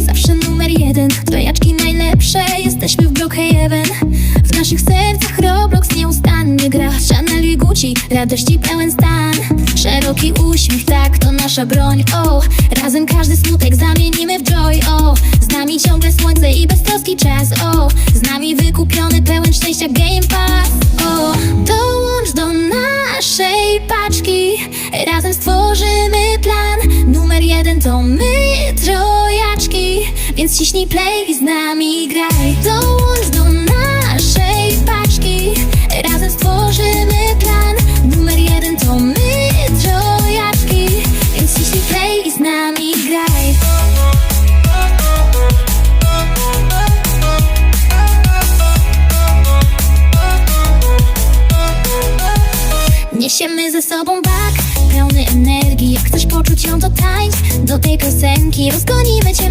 Zawsze numer jeden. Trojaczki najlepsze, jesteśmy w Brookhaven W naszych sercach Roblox nieustannie gra. Chanel i Gucci, radości pełen stan. Szeroki uśmiech, tak, to nasza broń, o Razem każdy smutek zamienimy w joy, o Z nami ciągle słońce i beztroski czas, o Z nami wykupiony, pełen szczęścia Game Pass, o Dołącz do naszej paczki. Razem stworzymy plan. Numer jeden to my, Więc ciśnij play i z nami graj. Dołącz do naszej paczki. Razem stworzymy plan. Numer jeden to my, trojaczki Więc ciśnij play i z nami graj. Niesiemy ze sobą bak pełny energii. Jak chcesz poczuć ją to tańcz Do tej piosenki. Rozgonimy cię